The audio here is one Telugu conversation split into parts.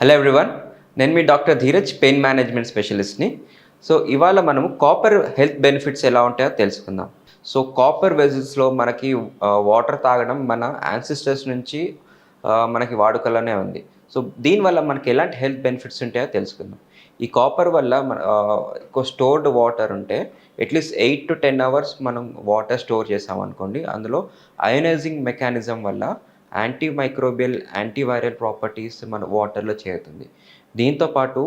హలో ఎవ్రీవన్ నేను మీ డాక్టర్ ధీరజ్ పెయిన్ మేనేజ్మెంట్ స్పెషలిస్ట్ని. సో ఇవాళ మనము కాపర్ హెల్త్ బెనిఫిట్స్ ఎలా ఉంటాయో తెలుసుకుందాం. సో కాపర్ వెజిల్స్లో మనకి వాటర్ తాగడం మన యాన్సిస్టర్స్ నుంచి మనకి వాడుకలోనే ఉంది. సో దీనివల్ల మనకి ఎలాంటి హెల్త్ బెనిఫిట్స్ ఉంటాయో తెలుసుకుందాం. ఈ కాపర్ వల్ల మన ఎక్కువ స్టోర్డ్ వాటర్ ఉంటే at least eight to ten hours మనం వాటర్ స్టోర్ చేసామనుకోండి అందులో అయోనైజింగ్ మెకానిజం వల్ల యాంటీ మైక్రోబియల్ యాంటీవైరల్ ప్రాపర్టీస్ మన వాటర్లో చేరుతుంది. దీంతో పాటు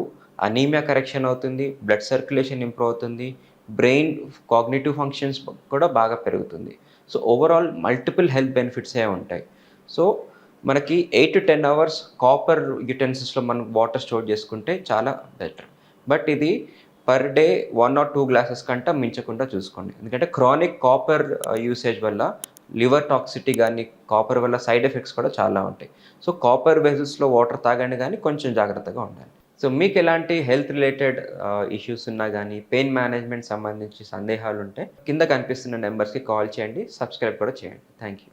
అనీమియా కరెక్షన్ అవుతుంది బ్లడ్ సర్క్యులేషన్ ఇంప్రూవ్ అవుతుంది బ్రెయిన్ కాగ్నేటివ్ ఫంక్షన్స్ కూడా బాగా పెరుగుతుంది. సో ఓవరాల్ మల్టిపుల్ హెల్త్ బెనిఫిట్సే ఉంటాయి. సో మనకి eight to ten hours copper యుటెన్సిల్స్లో మనం వాటర్ స్టోర్ చేసుకుంటే చాలా బెటర్ బట్ ఇది per day one or two glasses కంటే మించకుండా చూసుకోండి. ఎందుకంటే క్రానిక్ కాపర్ యూసేజ్ వల్ల లివర్ టాక్సిటీ కానీ కాపర్ వల్ల సైడ్ ఎఫెక్ట్స్ కూడా చాలా ఉంటాయి. సో కాపర్ బేసిస్లో వాటర్ తాగండి కానీ కొంచెం జాగ్రత్తగా ఉండాలి. సో మీకు ఎలాంటి హెల్త్ రిలేటెడ్ ఇష్యూస్ ఉన్నా కానీ పెయిన్ మేనేజ్మెంట్ సంబంధించి సందేహాలు ఉంటే కింద కనిపిస్తున్న నెంబర్స్కి కాల్ చేయండి సబ్స్క్రైబ్ కూడా చేయండి. Thank you